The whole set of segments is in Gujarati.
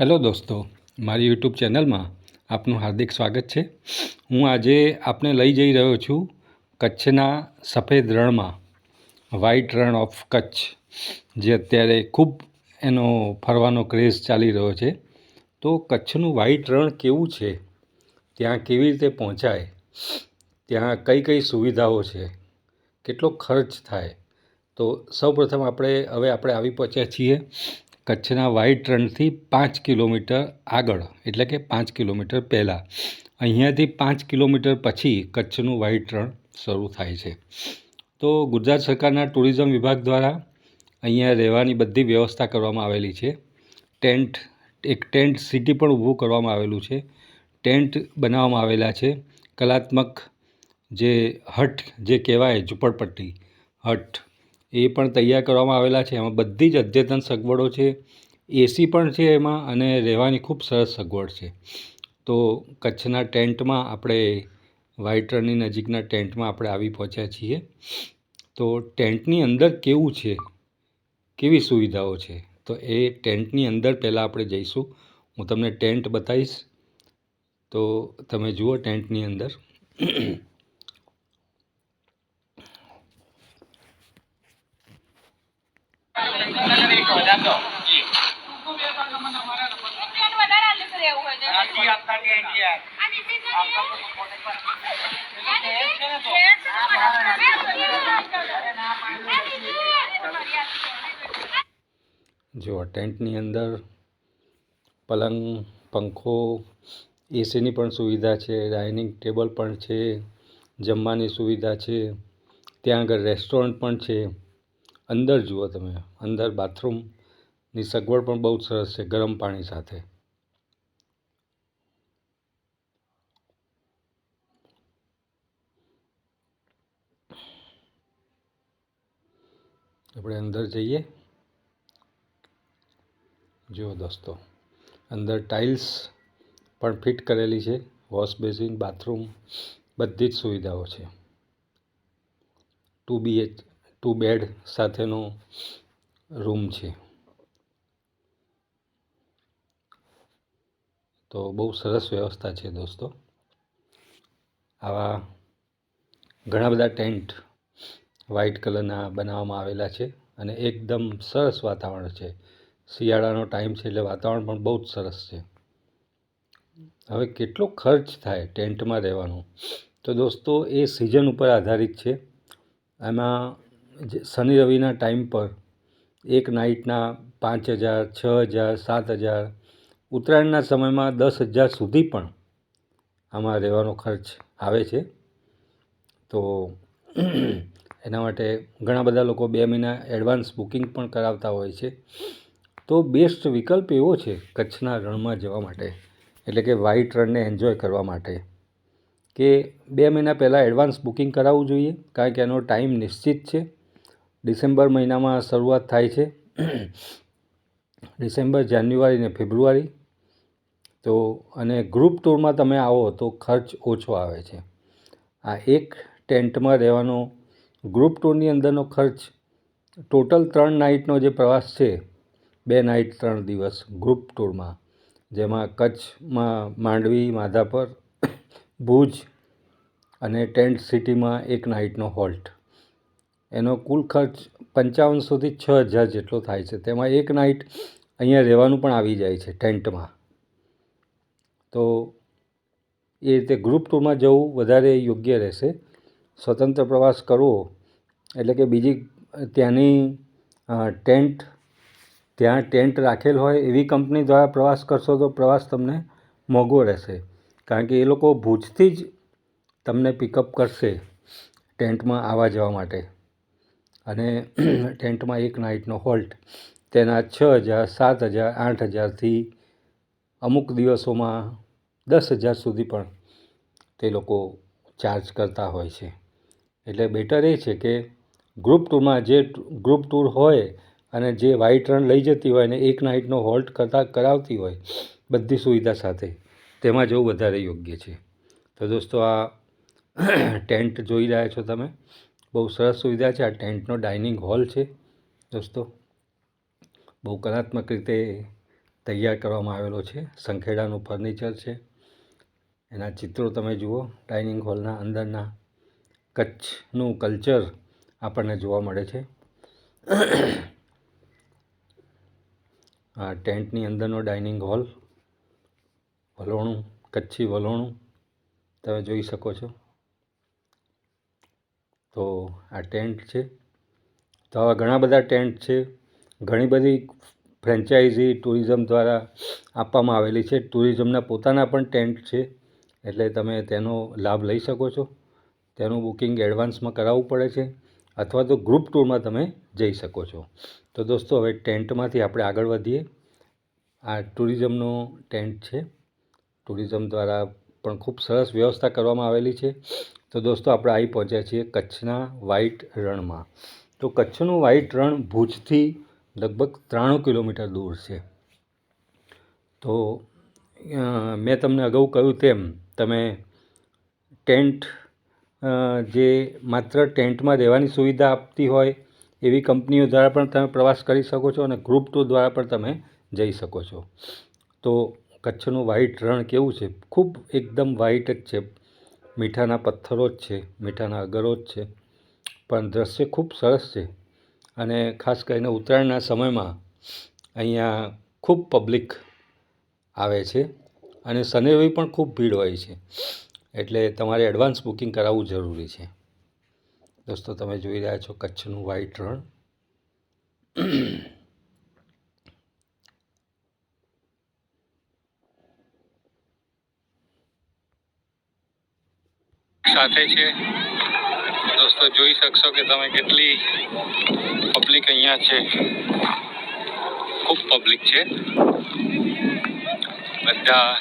હેલો દોસ્તો, મારી યુટ્યુબ ચેનલમાં આપનું હાર્દિક સ્વાગત છે. હું આજે આપને લઈ જઈ રહ્યો છું કચ્છના સફેદ રણમાં વ્હાઇટ રણ ઓફ કચ્છ, જે અત્યારે ખૂબ એનો ફરવાનો ક્રેઝ ચાલી રહ્યો છે. તો કચ્છનું વ્હાઇટ રણ કેવું છે? ત્યાં કેવી રીતે પહોંચાય? ત્યાં કઈ કઈ સુવિધાઓ છે? કેટલો ખર્ચ થાય? તો સૌપ્રથમ આપણે, હવે આપણે આવી પહોંચ્યા છીએ કચ્છના વાઈટ રણથી પાંચ કિલોમીટર આગળ, એટલે કે પાંચ કિલોમીટર પહેલાં. અહીંયાથી પાંચ કિલોમીટર પછી કચ્છનું વાઈટ રણ શરૂ થાય છે. તો ગુજરાત સરકારના ટુરિઝમ વિભાગ દ્વારા અહીંયા રહેવાની બધી વ્યવસ્થા કરવામાં આવેલી છે. ટેન્ટ, એક ટેન્ટ સિટી પણ ઊભું કરવામાં આવેલું છે. ટેન્ટ બનાવવામાં આવેલા છે. કલાત્મક જે હટ જે કહેવાય, ઝૂંપડપટ્ટી હટ એ પણ તૈયાર કરવામાં આવેલા છે. એમાં બધી જ અદ્યતન સગવડો છે. એસી પણ છે એમાં અને રહેવાની ખૂબ સરસ સગવડ છે. તો કચ્છના ટેન્ટમાં આપણે વ્હાઇટ રણની નજીકના ટેન્ટમાં આપણે આવી પહોંચ્યા છીએ. તો ટેન્ટની અંદર કેવું છે? કેવી સુવિધાઓ છે? તો એ ટેન્ટની અંદર પહેલાં આપણે જઈશું. હું તમને ટેન્ટ બતાવીશ. તો તમે જુઓ ટેન્ટની અંદર. જો. ટેન્ટની અંદર પલંગ પંખો એસીની પણ સુવિધા છે ડાઇનિંગ ટેબલ પણ છે જમવાની સુવિધા છે ત્યાં આગળ રેસ્ટોરન્ટ પણ છે. અંદર જુઓ તમે અંદર બાથરૂમની સગવડ પણ બહુ સરસ છે, ગરમ પાણી સાથે. આપણે અંદર જઈએ. જુઓ દોસ્તો, અંદર ટાઇલ્સ પણ ફિટ કરેલી છે, વોશ બેસિન, બાથરૂમ, બધી જ સુવિધાઓ છે. ટુ બીએચ ટુ બેડ સાથેનો રૂમ છે. તો બહુ સરસ વ્યવસ્થા છે દોસ્તો. આવા ઘણા બધા ટેન્ટ વ્હાઇટ કલરના બનાવવામાં આવેલા છે અને એકદમ સરસ વાતાવરણ છે. શિયાળાનો ટાઈમ છે એટલે વાતાવરણ પણ બહુ જ સરસ છે. હવે કેટલો ખર્ચ થાય ટેન્ટમાં રહેવાનો? તો દોસ્તો એ સિઝન ઉપર આધારિત છે. એમાં શનિ રવિના ટાઈમ પર એક નાઇટના પાંચ હજાર, છ હજાર, સાત હજાર ઉત્તરાયણના સમયમાં દસ હજાર સુધી પણ આમાં રહેવાનો ખર્ચ આવે છે. તો એના માટે ઘણા બધા લોકો બે મહિના એડવાન્સ બુકિંગ પણ કરાવતા હોય છે. તો બેસ્ટ વિકલ્પ એવો છે કચ્છના રણમાં જવા માટે, એટલે કે વ્હાઇટ રણને એન્જોય કરવા માટે, કે બે મહિના પહેલાં એડવાન્સ બુકિંગ કરાવવું જોઈએ, કારણ કે એનો ટાઈમ નિશ્ચિત છે. ડિસેમ્બર મહિનામાં શરૂઆત થાય છે. ડિસેમ્બર, જાન્યુઆરી ને ફેબ્રુઆરી તો અને ગ્રુપ ટૂરમાં તમે આવો તો ખર્ચ ઓછો આવે છે. આ એક ટેન્ટમાં રહેવાનો ગ્રુપ ટૂરની અંદરનો ખર્ચ ટોટલ ત્રણ નાઇટનો જે પ્રવાસ છે, બે નાઇટ ત્રણ દિવસ ગ્રુપ ટૂરમાં જેમાં કચ્છમાં માંડવી, માધાપર, ભુજ અને ટેન્ટ સિટીમાં એક નાઇટનો હોલ્ટ એનો કુલ ખર્ચ પંચાવનસોથી છ હજાર જેટલો થાય છે. તેમાં એક નાઇટ અહીંયા રહેવાનું પણ આવી જાય છે ટેન્ટમાં. તો એ રીતે ગ્રુપ ટૂરમાં જવું વધારે યોગ્ય રહેશે. સ્વતંત્ર પ્રવાસ કરવો એટલે કે બીજી ત્યાંની ટેન્ટ ત્યાં ટેન્ટ રાખેલ હોય એવી કંપની દ્વારા પ્રવાસ કરશો તો પ્રવાસ તમને મોંઘો રહેશે. કારણ કે એ લોકો ભુજથી જ તમને પિકઅપ કરશે ટેન્ટમાં આવવા જવા માટે. અને ટેન્ટમાં એક નાઇટનો હોલ્ટ તેના છ હજાર, સાત હજાર, આઠ હજારથી અમુક દિવસોમાં દસ હજાર સુધી પણ તે લોકો ચાર્જ કરતા હોય છે. એટલે બેટર એ છે કે ગ્રુપ ટૂરમાં જે ગ્રુપ ટૂર હોય અને જે વાઇટ રન લઈ જતી હોય અને એક નાઇટનો હોલ્ટ કરતા, કરાવતી હોય, બધી સુવિધા સાથે, તેમાં જવું વધારે યોગ્ય છે. તો દોસ્તો આ ટેન્ટ જોઈ રહ્યા છો તમે. બહુ સરસ સુવિધા છે. આ ટેન્ટનો ડાઇનિંગ હોલ છે. દોસ્તો, બહુ કલાત્મક રીતે તૈયાર કરવામાં આવેલો છે. સંખેડાનું ફર્નિચર છે. એના ચિત્રો તમે જુઓ, ડાઇનિંગ હોલના અંદરના કચ્છનું કલ્ચર આપણને જોવા મળે છે. આ ટેન્ટની અંદરનો ડાઇનિંગ હોલ, વલોણું, કચ્છી વલોણું તમે જોઈ શકો છો. તો આ ટેન્ટ છે. તો આવા ઘણા બધા ટેન્ટ છે. ઘણી બધી ફ્રેન્ચાઇઝી ટુરિઝમ દ્વારા આપવામાં આવેલી છે. ટુરિઝમના પોતાના પણ ટેન્ટ છે. એટલે તમે તેનો લાભ લઈ શકો છો. તેનું બુકિંગ એડવાન્સમાં કરાવવું પડે છે અથવા તો ગ્રુપ ટૂરમાં તમે જઈ શકો છો. તો દોસ્તો, હવે ટેન્ટમાંથી આપણે આગળ વધીએ. આ ટુરિઝમનો ટેન્ટ છે. ટુરિઝમ દ્વારા પણ ખૂબ સરસ વ્યવસ્થા કરવામાં આવેલી છે. તો દોસ્તો, આપણે આવી પહોંચ્યા છીએ કચ્છના વ્હાઇટ રણમાં. તો કચ્છનું વ્હાઇટ રણ ભુજથી લગભગ ત્રાણું કિલોમીટર દૂર છે. તો મેં તમને અગાઉ કહ્યું તેમ તમે ટેન્ટ જે માત્ર ટેન્ટમાં રહેવાની સુવિધા આપતી હોય એવી કંપનીઓ દ્વારા પણ તમે પ્રવાસ કરી શકો છો અને ગ્રુપ ટૂર દ્વારા પણ તમે જઈ શકો છો. તો કચ્છનું વ્હાઇટ રણ કેવું છે? ખૂબ એકદમ વ્હાઇટ જ છે. મીઠાના પથ્થરો જ છે, મીઠાના અગરો જ છે, પણ દ્રશ્ય ખૂબ સરસ છે. અને ખાસ કરીને ઉત્તરાયણના સમયમાં અહીંયા ખૂબ પબ્લિક આવે છે. અને શનિ રવિ પણ ખૂબ ભીડ હોય છે. એટલે તમારે એડવાન્સ બુકિંગ કરાવવું જરૂરી છે. દોસ્તો, તમે જોઈ રહ્યા છો કચ્છનું વાઈટ રણ. સાથે છે. દોસ્તો, જોઈ શકશો કે તમે કેટલી પબ્લિક અહીંયા છે. ખૂબ પબ્લિક છે. બધા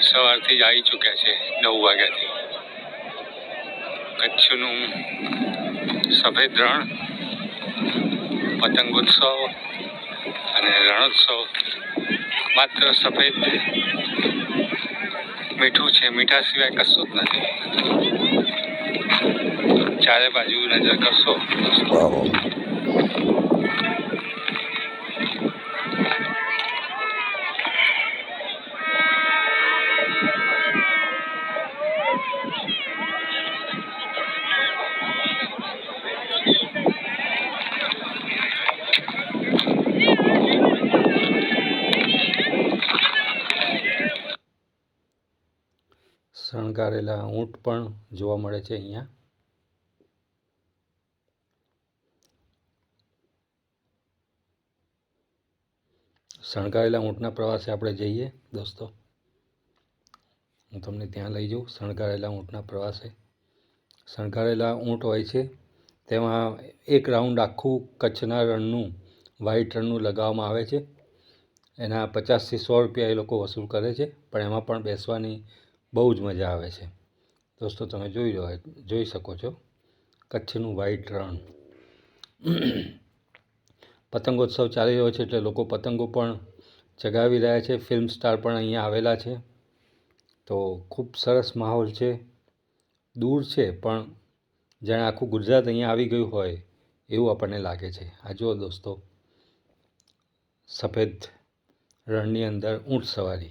સવારથી જ આવી ચૂક્યા છે, નવ વાગ્યાથી. કચ્છનું સફેદ રણ, પતંગોત્સવ અને રણોત્સવ માત્ર સફેદ મીઠું છે, મીઠા સિવાય કશું જ નથી. ચારે બાજુ નજર કરશો શણગારેલા ઊંટ પણ જોવા મળે છે અહીંયા. શણગારેલા ઊંટના પ્રવાસે આપણે જઈએ, દોસ્તો. હું તમને ત્યાં લઈ જાઉં, શણગારેલા ઊંટના પ્રવાસે. શણગારેલા ઊંટ હોય છે, તેમાં એક રાઉન્ડ આખું કચ્છના રણનું વ્હાઇટ રણનું લગાવવામાં આવે છે. એના પચાસથી સો રૂપિયા એ લોકો વસૂલ કરે છે, પણ એમાં પણ બેસવાની બહુ જ મજા આવે છે. દોસ્તો, તમે જોઈ રહ્યો જોઈ શકો છો. કચ્છનું વાઇટ રણ. પતંગોત્સવ ચાલી રહ્યો છે એટલે લોકો પતંગો પણ ચગાવી રહ્યા છે. ફિલ્મ સ્ટાર પણ અહીંયા આવેલા છે. તો ખૂબ સરસ માહોલ છે. દૂર છે, પણ જાણે આખું ગુજરાત અહીંયા આવી ગયું હોય એવું આપણને લાગે છે. આ જુઓ દોસ્તો, સફેદ રણની અંદર ઊંટ સવારી.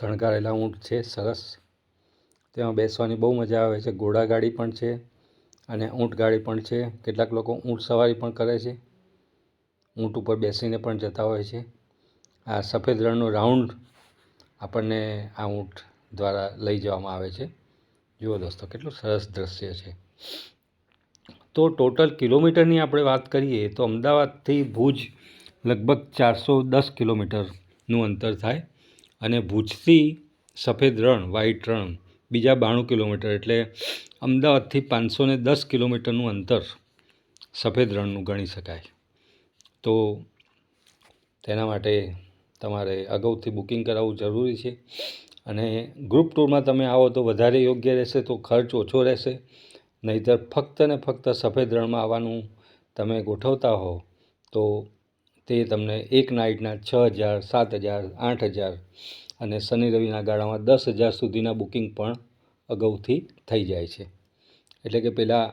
શણગારેલા ઊંટ છે, સરસ. તેમાં બેસવાની બહુ મજા આવે છે. ઘોડાગાડી પણ છે અને ઊંટગાડી પણ છે. કેટલાક લોકો ઊંટ સવારી પણ કરે છે. ઊંટ ઉપર બેસીને પણ જતા હોય છે. આ સફેદ રણનો રાઉન્ડ આપણને આ ઊંટ દ્વારા લઈ જવામાં આવે છે. જુઓ દોસ્તો, કેટલું સરસ દૃશ્ય છે. તો ટોટલ કિલોમીટરની આપણે વાત કરીએ તો અમદાવાદથી ભુજ લગભગ ચારસો દસ કિલોમીટરનું અંતર થાય. અને ભુજથી સફેદ રણ વ્હાઇટ રણ, બીજા બાણું કિલોમીટર એટલે અમદાવાદથી પાંચસો ને દસ કિલોમીટરનું અંતર સફેદ રણનું ગણી શકાય. તો તેના માટે તમારે અગાઉથી બુકિંગ કરાવવું જરૂરી છે અને ગ્રુપ ટૂરમાં તમે આવો તો વધારે યોગ્ય રહેશે તો ખર્ચ ઓછો રહેશે. નહીંતર ફક્ત ને ફક્ત સફેદ રણમાં આવવાનું તમે ગોઠવતા હો તો તે તમને એક નાઇટના છ હજાર, સાત હજાર, આઠ હજાર અને શનિ રવિના ગાળામાં દસ હજાર સુધીના બુકિંગ પણ અગાઉથી થઈ જાય છે. એટલે કે પેલા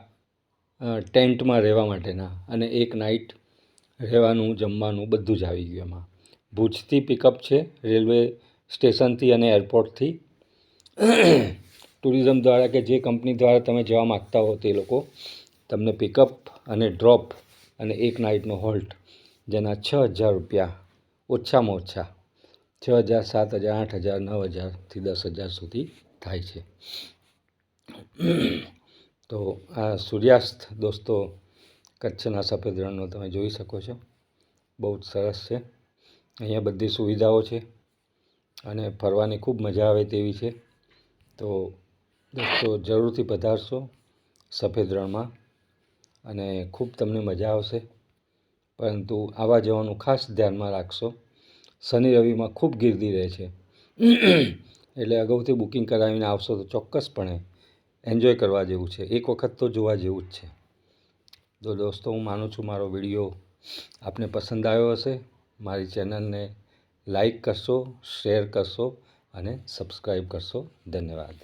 ટેન્ટમાં રહેવા માટેના અને એક નાઇટ રહેવાનું, જમવાનું બધું જ આવી ગયું એમાં. ભુજથી પિકઅપ છે, રેલવે સ્ટેશનથી અને એરપોર્ટથી. ટુરિઝમ દ્વારા કે જે કંપની દ્વારા તમે જવા માગતા હો તે લોકો તમને પિકઅપ અને ડ્રોપ અને એક નાઇટનો હોલ્ટ જેના છ હજાર રૂપિયા ઓછામાં ઓછા છ હજાર, સાત હજાર, આઠ હજાર, નવ હજારથી દસ હજાર સુધી થાય છે. તો આ સૂર્યાસ્ત દોસ્તો, કચ્છના સફેદ રણનો તમે જોઈ શકો છો. બહુ જ સરસ છે. અહીંયા બધી સુવિધાઓ છે અને ફરવાની ખૂબ મજા આવે તેવી છે. તો દોસ્તો, જરૂરથી પધારશો સફેદ રણમાં અને ખૂબ તમને મજા આવશે. પરંતુ આવા જવાનું ખાસ ધ્યાનમાં રાખશો. શનિ રવિમાં ખૂબ ગીર્દી રહે છે. એટલે અગાઉથી બુકિંગ કરાવીને આવશો તો ચોક્કસપણે એન્જોય કરવા જેવું છે. એક વખત તો જોવા જેવું જ છે. તો દોસ્તો, હું માનું છું મારો વીડિયો આપને પસંદ આવ્યો હશે. મારી ચેનલને લાઈક કરશો, શેર કરશો અને સબસ્ક્રાઈબ કરશો. ધન્યવાદ.